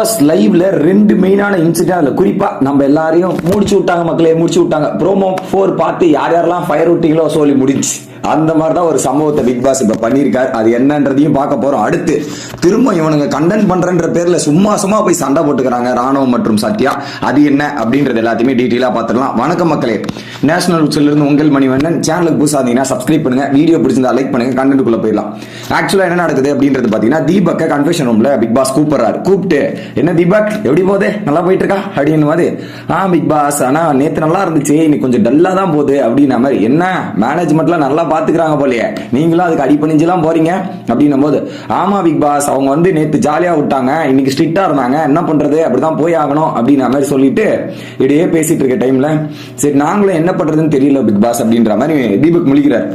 Pass லைவ்ல ரெண்டு மெயினான இன்சிடென்ட் அதுல. குறிப்பா நம்ம எல்லாரையும் முடிச்சு விட்டாங்க மக்களே முடிச்சு விட்டாங்க. ப்ரோமோ ஃபோர் பார்த்து யார் யாரெல்லாம் ஃபயர் விட்டீங்களோ சொல்லி முடிச்சு அந்த மாதிரி தான் ஒரு சம்பவத்தை பிக் பாஸ் இப்ப பண்ணியிருக்காரு. அது என்னன்றதையும் பார்க்க போறோம். அடுத்து திரும்ப இவனுங்க கண்டென்ட் பண்ணுறன்ற பேர்ல சும்மா சும்மா போய் சண்டை போட்டுக்கிறாங்க ராணுவம் மற்றும் சத்யா. அது என்ன அப்படின்றது எல்லாத்தையுமே டீட்டெயிலா பார்த்துடலாம். வணக்கம் மக்களே. நேஷனல் உச்சிலிருந்து உங்கள் மணிவண்ணன். சேனலுக்கு புதுசா இருந்தீங்கன்னா சப்ஸ்கிரைப் பண்ணுங்க. வீடியோ பிடிச்சிருந்தா லைக் பண்ணுங்க. கண்டென்ட்டுக்குள்ள போயிடலாம். ஆக்சுவலாக என்ன நடக்குது அப்படின்றது பார்த்தீங்கன்னா தீபக்க கன்ஃபெஷன் ரூம்ல பிக் பாஸ் கூப்பிடுறாரு. கூப்பிட்டு என்ன தீபக் எப்படி போதே நல்லா போயிட்டு இருக்கா அப்படின்னு மாதிரி ஆ பிக் பாஸ் ஆனால் நேற்று நல்லா இருந்துச்சு. இன்னைக்கு கொஞ்சம் டல்லாக தான் போகுது. அப்படின்ன மாதிரி என்ன? மேனேஜ்மெண்ட்லாம் நல்லா பார்த்துக்கிறாங்க போலயே. நீங்களும் அதுக்கு அடிப்பணிஞ்செல்லாம் போறீங்க அப்படின்னும் போது ஆமா பிக் பாஸ் அவங்க வந்து நேற்று ஜாலியாக விட்டாங்க இன்னைக்கு ஸ்ட்ரிக்டாக இருந்தாங்க என்ன பண்றது அப்படிதான் போய் ஆகணும் அப்படின்ற மாதிரி சொல்லிட்டு இடையே பேசிட்டு இருக்க டைம்ல சரி நாங்களும் என்ன பண்றதுன்னு தெரியல பிக் பாஸ் அப்படின்ற மாதிரி தீபக் முழிக்கிறார்.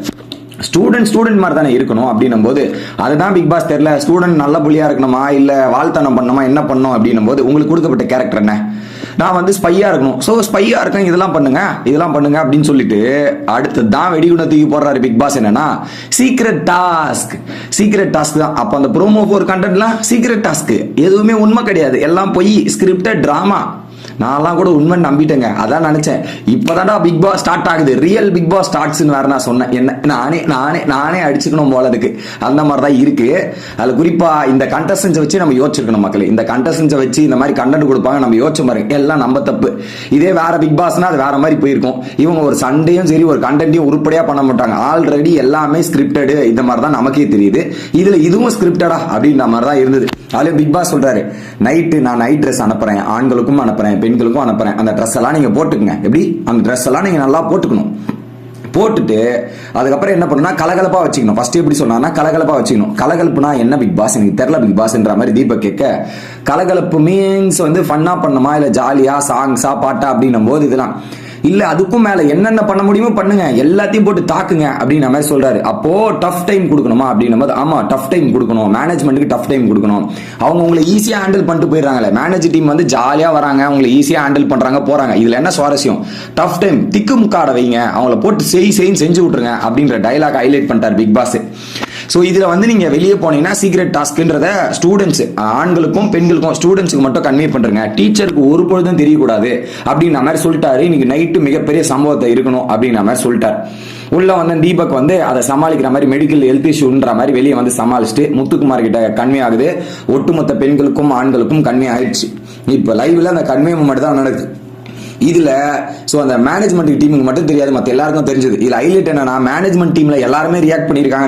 ஸ்டூடெண்ட் ஸ்டூடெண்ட் மாதிரி தானே இருக்கணும் அப்படின்னும் போது அதுதான் பிக் பாஸ் தெரியல ஸ்டூடெண்ட் நல்ல புள்ளியா இருக்கணுமா இல்ல வாழ்த்தனம் பண்ணணுமா என்ன பண்ணணும் அப்படின்னும் போது உங்களுக்கு கொடுக்கப்பட்ட கேரக்டர் என்ன? நான் வந்து ஸ்பையா இருக்கணும். ஸோ ஸ்பையா இருக்கேன் இதெல்லாம் பண்ணுங்க. இதெல்லாம் பண்ணுங்க அப்படின்னு சொல்லிட்டு அடுத்து தான் வெடிகுண்ட தூக்கி போடுறாரு பிக் பாஸ் என்னன்னா சீக்ரெட் டாஸ்க் சீக்ரெட் டாஸ்க் தான். அப்போ அந்த ப்ரோமோ ஃபோர் கண்டென்ட்லாம் சீக்ரெட் டாஸ்க் எதுவுமே உண்மை கிடையாது. எல்லாம் போய் ஸ்கிரிப்டட் ட்ராமா நான்லாம் கூட உண்மை நம்பிட்டேங்க. அதான் நினைச்சேன். இப்பதான்டா பிக் பாஸ் ஸ்டார்ட் ஆகுது. ரியல் பிக் பாஸ் ஸ்டார்ட்ஸ்னு வேற நான் சொன்னேன். என்ன நானே நானே நானே அடிச்சுக்கணும் போல இருக்கு. அந்த மாதிரி தான் இருக்கு. அதுல குறிப்பா இந்த கண்டஸ்டன்ஸை வச்சு நம்ம யோசிச்சிருக்கணும் மக்களே. இந்த கண்டஸ்டன்ஸை வச்சு இந்த மாதிரி கண்டென்ட் கொடுப்பாங்க. நம்ம யோசிச்சு பாருங்க எல்லாம் நம்ம தப்பு. இதே வேற பிக் பாஸ்னா அது வேற மாதிரி போயிருக்கும். இவங்க ஒரு சண்டையும் சரி ஒரு கண்டென்ட்டையும் உருப்படியா பண்ண மாட்டாங்க. ஆல்ரெடி எல்லாமே ஸ்கிரிப்டடு இந்த மாதிரி தான் நமக்கே தெரியுது. இதுல இதுவும் ஸ்கிரிப்டடா அப்படின்ற மாதிரி தான் இருந்தது. அதுலேயும் பிக் பாஸ் சொல்றாரு. நைட்டு நான் நைட் ட்ரெஸ் அனுப்புறேன். ஆண்களுக்கும் பெண்களுக்கும் அனுப்புறேன். அந்த ட்ரெஸ் எல்லாம் நீங்க போட்டுக்கங்க. எப்படி? அந்த ட்ரெஸ் எல்லாம் நீங்க நல்லா போட்டுக்கணும். போட்டுட்டு அதுக்கப்புறம் என்ன பண்ணணும்னா கலகலப்பா வச்சுக்கணும். ஃபர்ஸ்ட் எப்படி சொன்னா கலகலப்பா வச்சுக்கணும். கலகலப்புனா என்ன பிக் பாஸ் எனக்கு தெரில பிக் பாஸ்ன்ற மாதிரி தீபக் கேட்க கலகலப்பு மீன்ஸ் வந்து ஃபன்னா பண்ணுமா இல்ல ஜாலியா சாங்ஸா பாட்டா அப்படின்னும் போது இதெல்லாம். இல்ல அதுக்கும் மேல என்னென்ன பண்ண முடியுமோ பண்ணுங்க. எல்லாத்தையும் போட்டு தாக்குங்க அப்படின்ற மாதிரி சொல்றாரு. அப்போ டஃப் டைம் கொடுக்கணுமா அப்படின்னும் போது ஆமா டஃப் டைம் கொடுக்கணும். மேனேஜ்மெண்ட்டுக்கு டஃப் டைம் கொடுக்கணும். அவங்க உங்களை ஈஸியா ஹேண்டில் பண்ணிட்டு போயிடுறாங்களே. மேனேஜ் டீம் வந்து ஜாலியா வராங்க அவங்களை ஈஸியா ஹேண்டில் பண்றாங்க போறாங்க. இதுல என்ன சுவாரஸ்யம்? டஃப் டைம் திக்கு முக்காட வைங்க. அவங்கள போட்டு செய் செய்ன்னு செஞ்சு விட்டுருங்க அப்படின்ற டைலாக் ஹைலைட் பண்ணிட்டார் பிக் பாஸ் ஸோ இதில் வந்து நீங்கள் வெளியே போனீங்கன்னா சீக்ரெட் டாஸ்க்குன்றத ஸ்டூடெண்ட்ஸ் ஆண்களுக்கும் பெண்களுக்கும் ஸ்டூடெண்ட்ஸுக்கு மட்டும் கன்வே பண்ணுறங்க டீச்சருக்கு ஒரு பொழுதும் தெரியக்கூடாது அப்படின்ற மாதிரி சொல்லிட்டாரு. இன்னைக்கு நைட்டு மிகப்பெரிய சம்பவத்தை இருக்கணும் அப்படின்ற மாதிரி சொல்லிட்டார். உள்ள வந்து தீபக் வந்து அதை சமாளிக்கிற மாதிரி மெடிக்கல் ஹெல்த் இஷ்யூன்ற மாதிரி வெளியே வந்து சமாளிச்சுட்டு முத்துக்குமார் கிட்ட கன்வே ஆகுது. ஒட்டுமொத்த பெண்களுக்கும் ஆண்களுக்கும் கன்வே ஆயிடுச்சு. இப்போ லைவ்ல அந்த கன்வே மட்டும் தான் நடக்குது. இதுல சோ அந்த மேனேஜ்மெண்ட் டீமுக்கு மட்டும் தெரியாது மத்த எல்லாருக்கும் தெரிஞ்சது. இதுல ஹைலைட் என்னன்னா மேனேஜ்மெண்ட் டீம்ல எல்லாருமே ரியாக்ட் பண்ணிருக்காங்க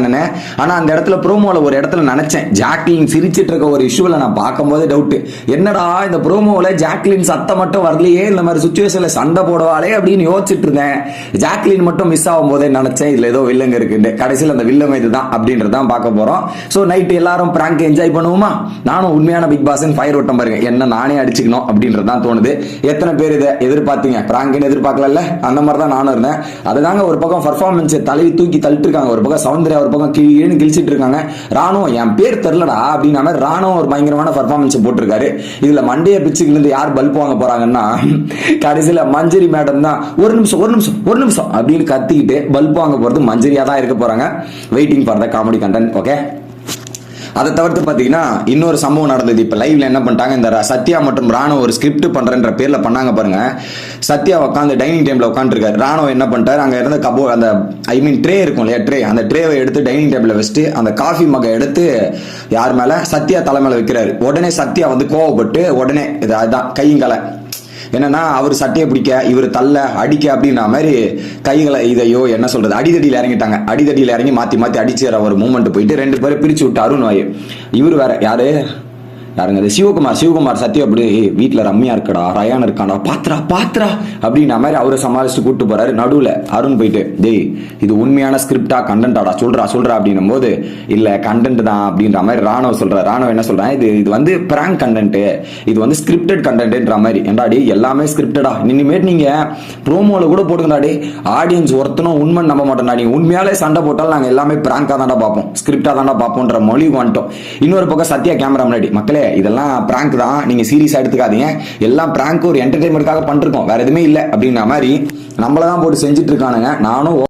ஆனா அந்த இடத்துல ப்ரோமோவில் ஒரு இடத்துல நினைச்சேன். ஜாக்லின் சிரிச்சிட்டு இருக்க ஒரு இஷ்யூவில் நான் பார்க்கும்போது டவுட்டு என்னடா இந்த ப்ரோமோவில் ஜாக்லின் சத்தம் மட்டும் வரலையே இந்த மாதிரி சுச்சுவேஷன்ல சண்டை போடுவாளே அப்படின்னு யோசிச்சுட்டு இருந்தேன். ஜாக்லின் மட்டும் மிஸ் ஆகும் போதே நினைச்சேன் இதுல ஏதோ வில்லங்க இருக்குன்னு கடைசியில் அந்த வில்லங்க இதுதான் அப்படின்றதான் பார்க்க போறோம். சோ நைட் எல்லாரும் பிராங்க் என்ஜாய் பண்ணுவோமா? நானும் உண்மையான பிக் பாஸ் ஃபயர் ஓட்டம் பாருங்க. என்ன நானே அடிச்சுக்கணும் அப்படின்றதான் தோணுது. எத்தனை பேர் இதை எதிர்பார்த்தீங்க. பிராங்க்னு எதிர்பார்க்கல அந்த மாதிரி தான் நானும் இருந்தேன். அதுதாங்க ஒரு பக்கம் பர்ஃபார்மன்ஸ் தலைவி தூக்கி தள்ளிட்டு இருக்காங்க ஒரு பக்கம் சௌந்தர்யா ஒரு பக்கம் கீழே கிழிச்சிட்டு இருக்காங்க. ராணுவம் என் பேர் தெரிலடா அப்படின்னா மாதிரி ராணுவம் ஒரு பயங்கரமான பர்ஃபார்மன்ஸ் போட்டிருக்காரு. இதுல மண்டைய பிச்சுக்கு இருந்து யார் பல்ப் வாங்க போறாங்கன்னா கடைசியில மஞ்சரி மேடம் தான் ஒரு நிமிஷம் ஒரு நிமிஷம் ஒரு நிமிஷம் அப்படின்னு கத்திக்கிட்டு பல்ப் வாங்க போறது மஞ்சரியா தான் இருக்க போறாங்க. Waiting for the comedy content okay அதை தவிர்த்து பார்த்தீங்கன்னா இன்னொரு சம்பவம் நடந்தது. இப்போ லைவ்ல என்ன பண்ணிட்டாங்க இந்த சத்யா மற்றும் ராணுவ ஒரு ஸ்கிரிப்ட் பண்றேன்ற பேர்ல பண்ணாங்க பாருங்க. சத்யா உட்காந்து டைனிங் டேபிள் உட்காந்துருக்காரு ராணுவ என்ன பண்ணிட்டாரு அங்கே இருந்த கபோ அந்த ஐ மீன் ட்ரே இருக்கும் இல்லையா ட்ரே அந்த ட்ரேவை எடுத்து டைனிங் டேபிளில் வச்சுட்டு அந்த காஃபி மகை எடுத்து யார் மேலே? சத்யா தலை மேலே வைக்கிறாரு. உடனே சத்யா வந்து கோவப்பட்டு உடனே இது அதுதான் கையும் கலை. என்னன்னா அவர் சட்டையை பிடிக்க இவர் தள்ள அடிக்க அப்படின்ற மாதிரி கைகளை இதையோ என்ன சொல்றது அடிதடியில் இறங்கிட்டாங்க. அடிதடியில் இறங்கி மாத்தி மாத்தி அடிச்சுற ஒரு மூமெண்ட் போயிட்டு ரெண்டு பேரும் பிரிச்சு விட்டு அருண் வாயு. இவர் வேற யாரு? யாருங்க அது சிவகுமார் சிவகுமார் சத்யா அப்படி வீட்டில் ரம்யா இருக்கடா ரயான் இருக்காடா பாத்ரா பாத்ரா அப்படின்ற மாதிரி அவரை சமாளிச்சு கூட்டு போறாரு. நடுவில் அருண் போயிட்டு டேய் இது உண்மையான ஸ்கிரிப்டா கண்டென்ட்டாடா சொல்றா சொல்றா அப்படின்னும் போது இல்ல கண்டென்ட் தான் அப்படின்ற மாதிரி ராணுவ சொல்ற ராணுவ என்ன சொல்றேன் இது இது வந்து பிராங்க் கண்டென்ட் இது வந்து ஸ்கிரிப்டட் கண்டென்ட்ன்ற மாதிரி. என்றாடி எல்லாமே ஸ்கிரிப்டடா இனிமேட் நீங்க ப்ரோமோல கூட போடுங்கடா ஆடியன்ஸ் ஒருத்தனும் உண்மை நம்ப மாட்டோம்டா. நீ உண்மையாலே சண்டை போட்டாலும் நாங்க எல்லாமே பிராங்கா தான்டா பார்ப்போம். ஸ்கிரிப்டா தான்டா பார்ப்போம்ன்ற மொழி வந்துட்டோம். இன்னொரு பக்கம் சத்யா கேமரா முன்னாடி. மக்களே இதெல்லாம் பிராங்க் தான். நீங்க சீரியஸா எடுத்துக்காதீங்க. எல்லாம் பிராங்க் ஒரு என்டர்டைன்மெண்ட்காக பண்ணிருக்கோம். வேற எதுவுமே இல்லை அப்படின்ற மாதிரி நம்மள தான் போட்டு செஞ்சுட்டு இருக்கானுங்க. நானும்